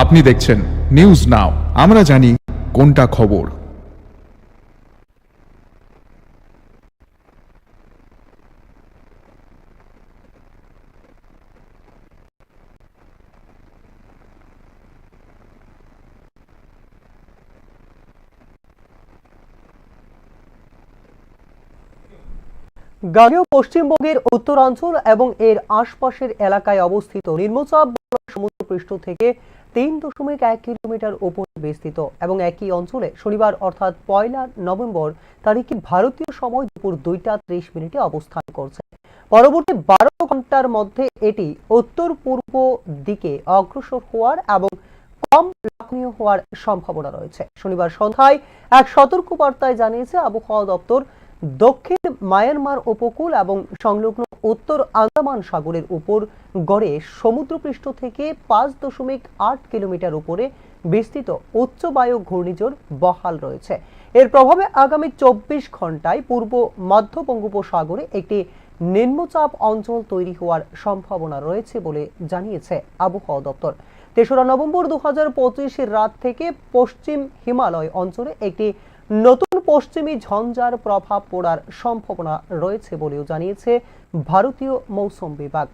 আপনি দেখছেন news now আমরা জানি কোনটা খবর। গাঙ্গেয় পশ্চিমবঙ্গের উত্তরাঞ্চল এবং এর আশপাশের এলাকায় অবস্থিত নিম্নচাপ সমুদ্রপৃষ্ঠ থেকে তিন দশমিক এক কিলোমিটার উপর বিস্তৃত এবং একই অঞ্চলে শনিবার অর্থাৎ পয়লা নভেম্বর তারিখে ভারতীয় সময় দুপুর দুইটা ত্রিশ মিনিটে অবস্থান করছে। পরবর্তী বারো ঘণ্টার মধ্যে এটি উত্তর পূর্ব দিকে অগ্রসর হওয়ার এবং কম লক্ষণীয় হওয়ার সম্ভাবনা রয়েছে। শনিবার সন্ধ্যায় এক সতর্কবার্তায় জানিয়েছে আবহাওয়া দপ্তর, দক্ষিণ মায়ানমার উপকূল এবং সংলগ্ন উত্তর আন্দামান সাগরের উপর গড়ে সমুদ্রপৃষ্ঠ থেকে পাঁচ দশমিক আট কিলোমিটার উপরে বিস্তৃত উচ্চবায়ু ঘূর্ণিঝড় বহাল রয়েছে। এর প্রভাবে আগামী চব্বিশ ঘন্টায় পূর্ব মধ্য বঙ্গোপসাগরে একটি নিম্নচাপ অঞ্চল তৈরি হওয়ার সম্ভাবনা রয়েছে বলে জানিয়েছে আবহাওয়া দপ্তর। তেসরা নভেম্বর দু হাজার রাত থেকে পশ্চিম হিমালয় অঞ্চলে একটি নতুন পশ্চিমী ঝঞ্ঝার প্রভাব পড়ার সম্ভাবনা রয়েছে বলেও জানিয়েছে ভারতীয় মৌসুম বিভাগ।